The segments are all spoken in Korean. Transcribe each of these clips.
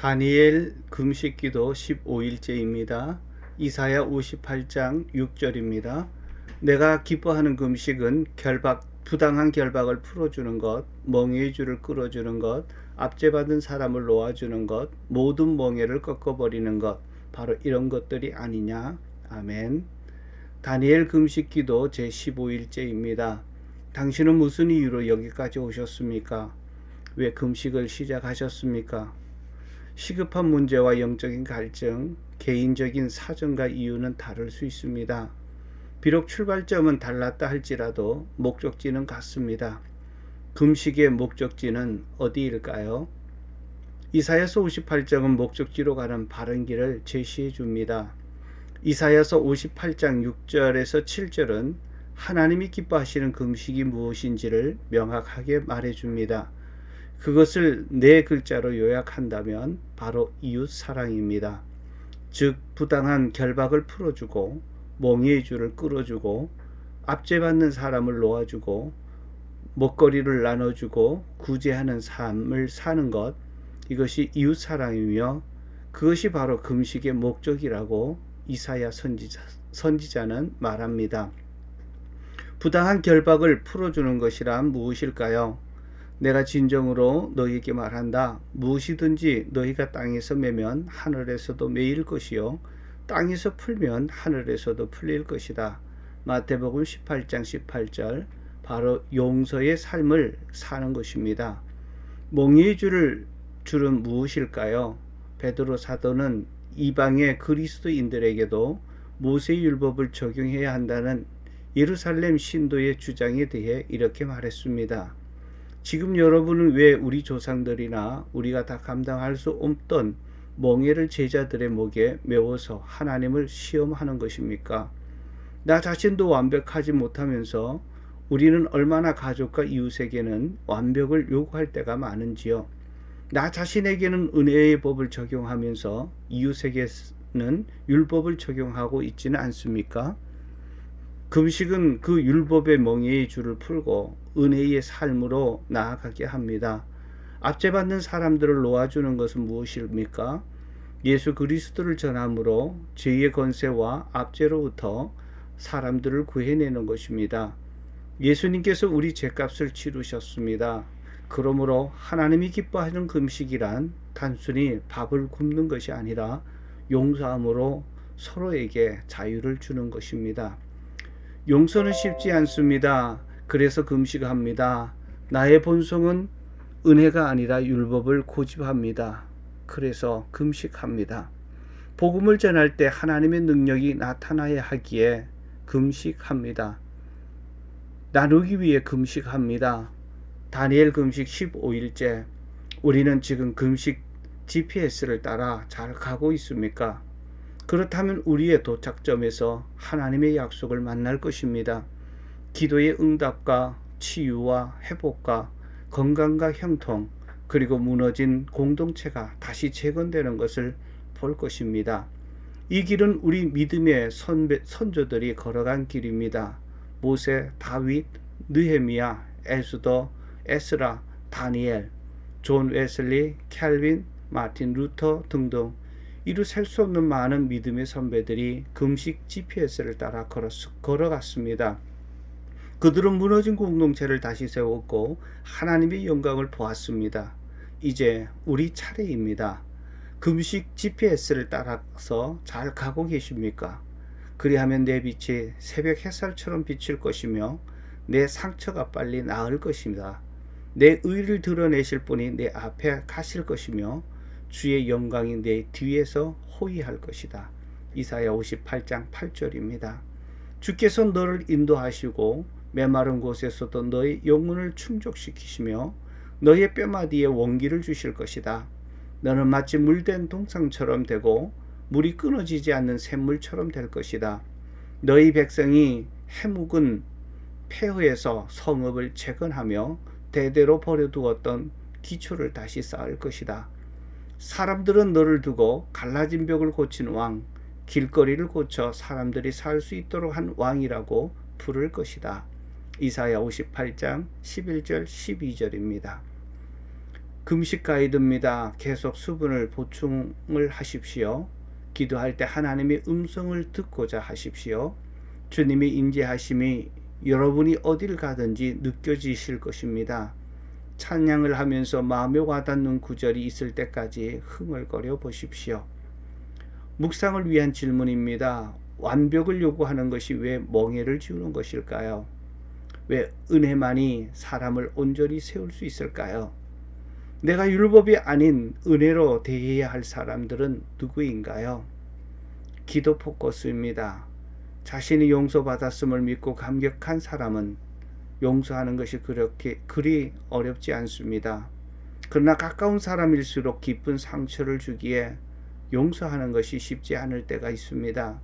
다니엘 금식기도 15일째입니다. 이사야 58장 6절입니다. 내가 기뻐하는 금식은 결박 부당한 결박을 풀어주는 것, 멍해의 줄을 끌어주는 것, 압제받은 사람을 놓아주는 것, 모든 멍해를 꺾어버리는 것, 바로 이런 것들이 아니냐. 아멘. 다니엘 금식기도 제 15일째입니다. 당신은 무슨 이유로 여기까지 오셨습니까? 왜 금식을 시작하셨습니까? 시급한 문제와 영적인 갈증, 개인적인 사정과 이유는 다를 수 있습니다. 비록 출발점은 달랐다 할지라도 목적지는 같습니다. 금식의 목적지는 어디일까요? 이사야서 58장은 목적지로 가는 바른 길을 제시해 줍니다. 이사야서 58장 6절에서 7절은 하나님이 기뻐하시는 금식이 무엇인지를 명확하게 말해 줍니다. 그것을 네 글자로 요약한다면 바로 이웃 사랑입니다. 즉 부당한 결박을 풀어주고 멍해의 줄을 끌어주고 압제받는 사람을 놓아주고 먹거리를 나눠주고 구제하는 삶을 사는 것 이것이 이웃 사랑이며 그것이 바로 금식의 목적이라고 이사야 선지자, 선지자는 말합니다. 부당한 결박을 풀어주는 것이란 무엇일까요? 내가 진정으로 너희에게 말한다. 무엇이든지 너희가 땅에서 매면 하늘에서도 매일 것이요. 땅에서 풀면 하늘에서도 풀릴 것이다. 마태복음 18장 18절 바로 용서의 삶을 사는 것입니다. 몽의 줄을 줄은 무엇일까요? 베드로 사도는 이방의 그리스도인들에게도 모세의 율법을 적용해야 한다는 예루살렘 신도의 주장에 대해 이렇게 말했습니다. 지금 여러분은 왜 우리 조상들이나 우리가 다 감당할 수 없던 멍해를 제자들의 목에 메워서 하나님을 시험하는 것입니까? 나 자신도 완벽하지 못하면서 우리는 얼마나 가족과 이웃에게는 완벽을 요구할 때가 많은지요. 나 자신에게는 은혜의 법을 적용하면서 이웃에게는 율법을 적용하고 있지는 않습니까? 금식은 그 율법의 멍에의 줄을 풀고 은혜의 삶으로 나아가게 합니다. 압제받는 사람들을 놓아주는 것은 무엇입니까? 예수 그리스도를 전함으로 죄의 권세와 압제로부터 사람들을 구해내는 것입니다. 예수님께서 우리 죄값을 치르셨습니다. 그러므로 하나님이 기뻐하는 금식이란 단순히 밥을 굶는 것이 아니라 용서함으로 서로에게 자유를 주는 것입니다. 용서는 쉽지 않습니다. 그래서 금식합니다. 나의 본성은 은혜가 아니라 율법을 고집합니다. 그래서 금식합니다. 복음을 전할 때 하나님의 능력이 나타나야 하기에 금식합니다. 나누기 위해 금식합니다. 다니엘 금식 15일째. 우리는 지금 금식 GPS를 따라 잘 가고 있습니까? 그렇다면 우리의 도착점에서 하나님의 약속을 만날 것입니다. 기도의 응답과 치유와 회복과 건강과 형통, 그리고 무너진 공동체가 다시 재건되는 것을 볼 것입니다. 이 길은 우리 믿음의 선배, 선조들이 걸어간 길입니다. 모세, 다윗, 느헤미야, 에스더, 에스라, 다니엘, 존 웨슬리, 캘빈, 마틴 루터 등등 이루 셀 수 없는 많은 믿음의 선배들이 금식 GPS를 따라 걸어갔습니다. 그들은 무너진 공동체를 다시 세웠고 하나님의 영광을 보았습니다. 이제 우리 차례입니다. 금식 GPS를 따라서 잘 가고 계십니까? 그리하면 내 빛이 새벽 햇살처럼 비칠 것이며 내 상처가 빨리 나을 것입니다. 내 의를 드러내실 분이 내 앞에 가실 것이며 주의 영광이 내 뒤에서 호위할 것이다. 이사야 58장 8절입니다. 주께서 너를 인도하시고 메마른 곳에서도 너의 영혼을 충족시키시며 너의 뼈마디에 원기를 주실 것이다. 너는 마치 물된 동상처럼 되고 물이 끊어지지 않는 샘물처럼 될 것이다. 너희 백성이 해묵은 폐허에서 성읍을 재건하며 대대로 버려두었던 기초를 다시 쌓을 것이다. 사람들은 너를 두고 갈라진 벽을 고친 왕, 길거리를 고쳐 사람들이 살 수 있도록 한 왕이라고 부를 것이다. 이사야 58장 11절 12절입니다. 금식 가이드입니다. 계속 수분을 보충을 하십시오. 기도할 때 하나님의 음성을 듣고자 하십시오. 주님의 인재하심이 여러분이 어딜 가든지 느껴지실 것입니다. 찬양을 하면서 마음에 와닿는 구절이 있을 때까지 흥얼거려 보십시오. 묵상을 위한 질문입니다. 완벽을 요구하는 것이 왜 멍해를 지우는 것일까요? 왜 은혜만이 사람을 온전히 세울 수 있을까요? 내가 율법이 아닌 은혜로 대해야 할 사람들은 누구인가요? 기도 포커스입니다. 자신이 용서받았음을 믿고 감격한 사람은 용서하는 것이 그렇게 그리 어렵지 않습니다. 그러나 가까운 사람일수록 깊은 상처를 주기에 용서하는 것이 쉽지 않을 때가 있습니다.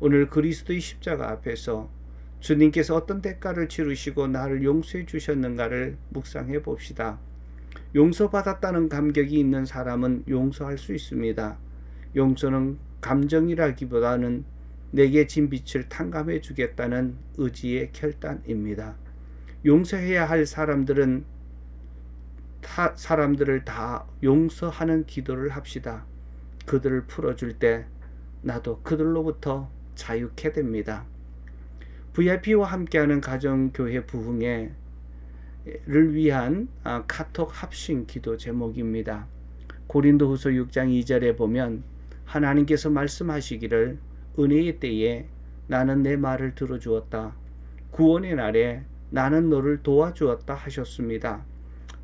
오늘 그리스도의 십자가 앞에서 주님께서 어떤 대가를 치르시고 나를 용서해 주셨는가를 묵상해 봅시다. 용서받았다는 감격이 있는 사람은 용서할 수 있습니다. 용서는 감정이라기보다는 내게 진 빛을 탕감해 주겠다는 의지의 결단입니다. 용서해야 할 사람들은 타, 사람들을 다 용서하는 기도를 합시다. 그들을 풀어줄 때 나도 그들로부터 자유케 됩니다. VIP와 함께하는 가정교회 부흥회를 위한 아, 카톡 합심 기도 제목입니다. 고린도후서 6장 2절에 보면 하나님께서 말씀하시기를 은혜의 때에 나는 내 말을 들어주었다. 구원의 날에 나는 너를 도와주었다 하셨습니다.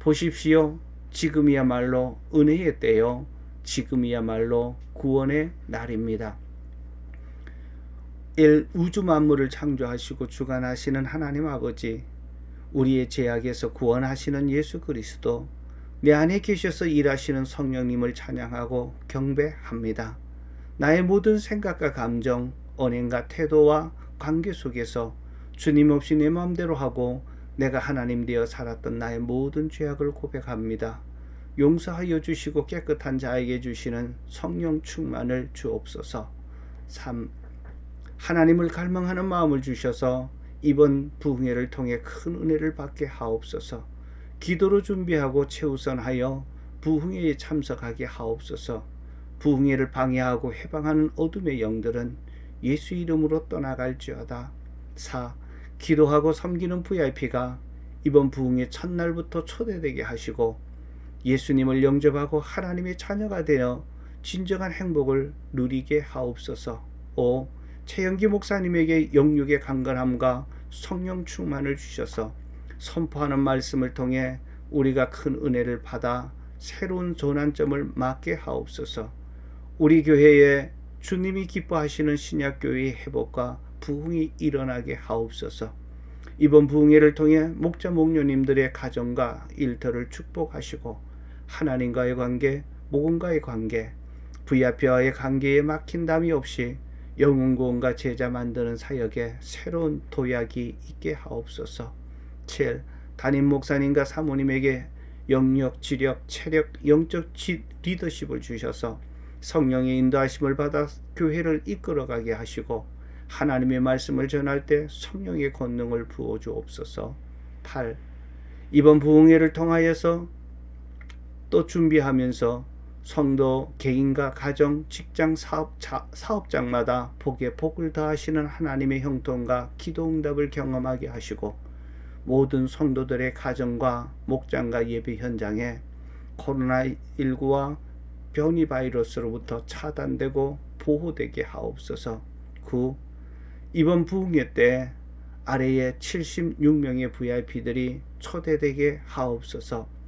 보십시오. 지금이야말로 은혜의 때요. 지금이야말로 구원의 날입니다. 일 우주 만물을 창조하시고 주관하시는 하나님 아버지, 우리의 죄악에서 구원하시는 예수 그리스도, 내 안에 계셔서 일하시는 성령님을 찬양하고 경배합니다. 나의 모든 생각과 감정, 언행과 태도와 관계 속에서 주님 없이 내 마음대로 하고 내가 하나님 되어 살았던 나의 모든 죄악을 고백합니다. 용서하여 주시고 깨끗한 자에게 주시는 성령 충만을 주옵소서. 3. 하나님을 갈망하는 마음을 주셔서 이번 부흥회를 통해 큰 은혜를 받게 하옵소서. 기도로 준비하고 최우선하여 부흥회에 참석하게 하옵소서. 부흥회를 방해하고 해방하는 어둠의 영들은 예수 이름으로 떠나갈지어다. 4. 기도하고 섬기는 VIP가 이번 부흥의 첫날부터 초대되게 하시고 예수님을 영접하고 하나님의 자녀가 되어 진정한 행복을 누리게 하옵소서. 5. 최영기 목사님에게 영육의 강건함과 성령 충만을 주셔서 선포하는 말씀을 통해 우리가 큰 은혜를 받아 새로운 전환점을 맞게 하옵소서. 우리 교회에 주님이 기뻐하시는 신약교회의 회복과 부흥이 일어나게 하옵소서. 이번 부흥회를 통해 목자 목녀님들의 가정과 일터를 축복하시고 하나님과의 관계, 목음과의 관계, VIP와의 관계에 막힌 담이 없이 영웅고원과 제자 만드는 사역에 새로운 도약이 있게 하옵소서. 7. 담임 목사님과 사모님에게 영역, 지력, 체력, 영적 리더십을 주셔서 성령의 인도하심을 받아 교회를 이끌어가게 하시고 하나님의 말씀을 전할 때 성령의 권능을 부어 주옵소서. 8. 이번 부흥회를 통하여서 또 준비하면서 성도 개인과 가정, 직장, 사업, 자, 사업장마다 복에 복을 더하시는 하나님의 형통과 기도 응답을 경험하게 하시고 모든 성도들의 가정과 목장과 예배 현장에 코로나19와 변이 바이러스로부터 차단되고 보호되게 하옵소서. 9. 이번 부흥회 때 아래에 76명의 VIP들이 초대되게 하옵소서.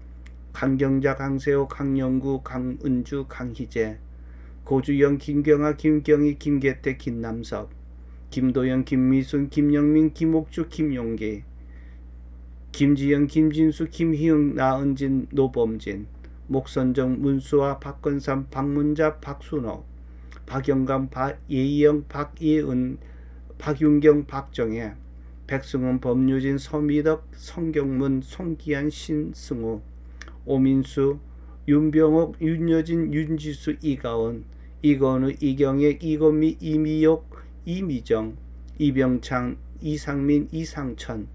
강경자, 강세호, 강영구, 강은주, 강희재, 고주영, 김경아, 김경희, 김계태, 김남석, 김도영, 김미순, 김영민, 김옥주, 김용기, 김지영, 김진수, 김희영, 나은진, 노범진, 목선정, 문수아, 박건삼, 박문자, 박순호, 박영감, 박예영, 박예은, 박윤경, 박정혜, 백승훈, 법유진, 서미덕, 성경문, 송기한, 신승우, 오민수, 윤병옥, 윤여진, 윤지수, 이가원, 이건우, 이경액, 이건미, 이미옥, 이미정, 이병창, 이상민, 이상천,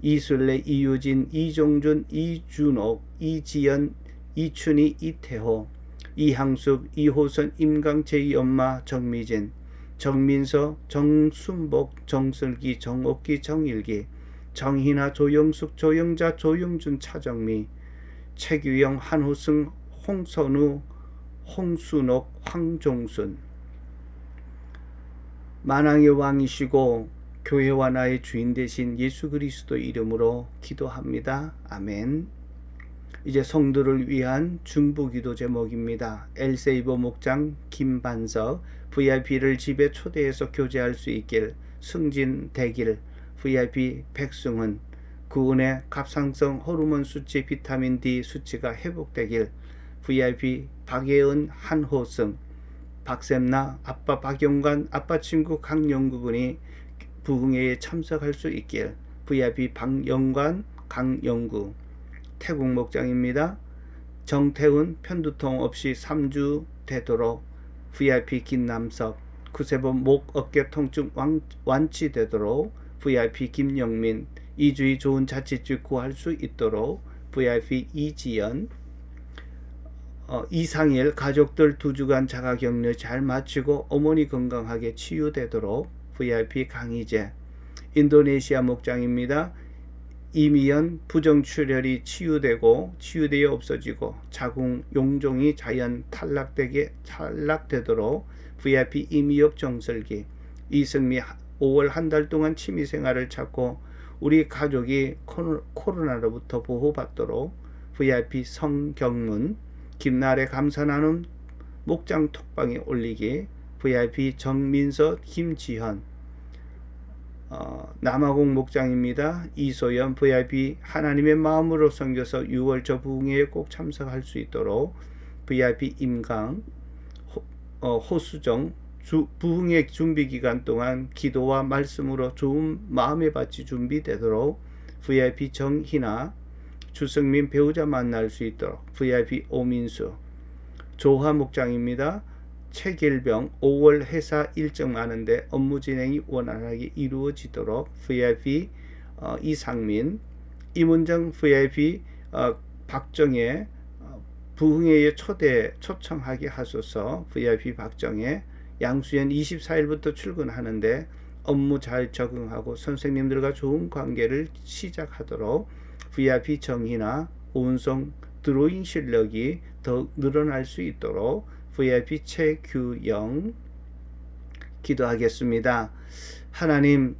이술래, 이유진, 이종준, 이준옥, 이지연, 이춘희 이태호 이항숙 이호선 임강채 엄마 정미진 정민서 정순복 정슬기 정옥기 정일기 정희나 조영숙 조영자 조영준 차정미 최규영 한호승 홍선우 홍순옥 황종순 만왕의 왕이시고 교회와 나의 주인 되신 예수 그리스도 이름으로 기도합니다. 아멘. 이제 성도를 위한 중보기도 제목입니다. 엘세이버 목장 김반석 VIP를 집에 초대해서 교제할 수 있길 승진 되길 VIP 백승은 구은의 갑상성 호르몬 수치 비타민 D 수치가 회복되길 VIP 박예은 한호승 박샘나 아빠 박영관 아빠 친구 강영구군이 부흥회에 참석할 수 있길 VIP 박영관 강영구 태국 목장입니다. 정태훈 편두통 없이 3주 되도록 VIP 김남석 구세범 목 어깨 통증 완, 완치되도록 VIP 김영민 이주희 좋은 자취집 구할 수 있도록 VIP 이지연 어, 이상일 가족들 두 주간 자가격리 잘 마치고 어머니 건강하게 치유되도록 VIP 강희재 인도네시아 목장입니다. 이미연 부정출혈이 치유되고 치유되어 없어지고 자궁 용종이 자연 탈락되게 탈락되도록 VIP 이미역 정설기 이승미 5월 한 달 동안 취미 생활을 찾고 우리 가족이 코로나로부터 보호받도록 VIP 성경문 김날의 감사 나눔 목장 톡방에 올리기 VIP 정민서 김지현 어, 남아공 목장입니다. 이소연 VIP 하나님의 마음으로 섬겨서 6월 저 부흥회에 꼭 참석할 수 있도록 VIP 임강 호, 어, 호수정 주, 부흥회 준비 기간 동안 기도와 말씀으로 좋은 마음의 밭이 준비되도록 VIP 정희나 주승민 배우자 만날 수 있도록 VIP 오민수 조화 목장입니다. 최길병 5월 회사 일정 많은데 업무 진행이 원활하게 이루어지도록 VIP 어, 이상민 이문정 VIP 어, 박정혜 어, 부흥회에 초대 초청하게 하소서 VIP 박정혜 양수연 24일부터 출근하는데 업무 잘 적응하고 선생님들과 좋은 관계를 시작하도록 VIP 정희나 온성 드로잉 실력이 더 늘어날 수 있도록 VIP 최규영 기도하겠습니다. 하나님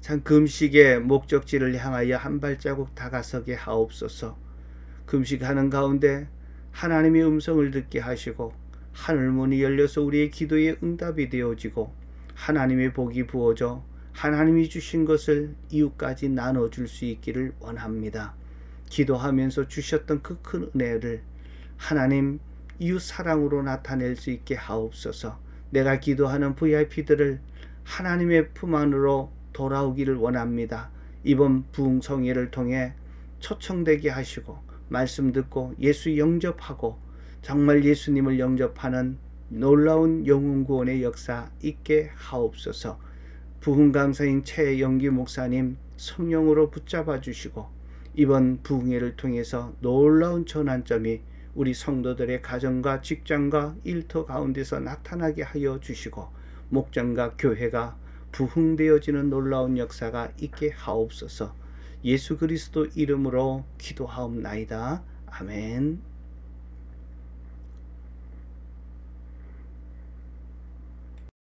참 금식의 목적지를 향하여 한 발자국 다가서게 하옵소서. 금식하는 가운데 하나님의 음성을 듣게 하시고 하늘 문이 열려서 우리의 기도에 응답이 되어지고 하나님의 복이 부어져 하나님이 주신 것을 이웃까지 나눠줄 수 있기를 원합니다. 기도하면서 주셨던 그 큰 은혜를 하나님 이웃 사랑으로 나타낼 수 있게 하옵소서. 내가 기도하는 VIP들을 하나님의 품 안으로 돌아오기를 원합니다. 이번 부흥성회를 통해 초청되게 하시고 말씀 듣고 예수 영접하고 정말 예수님을 영접하는 놀라운 영혼 구원의 역사 있게 하옵소서. 부흥 강사인 최영기 목사님 성령으로 붙잡아 주시고 이번 부흥회를 통해서 놀라운 전환점이 우리 성도들의 가정과 직장과 일터 가운데서 나타나게 하여 주시고 목장과 교회가 부흥되어지는 놀라운 역사가 있게 하옵소서. 예수 그리스도 이름으로 기도하옵나이다. 아멘.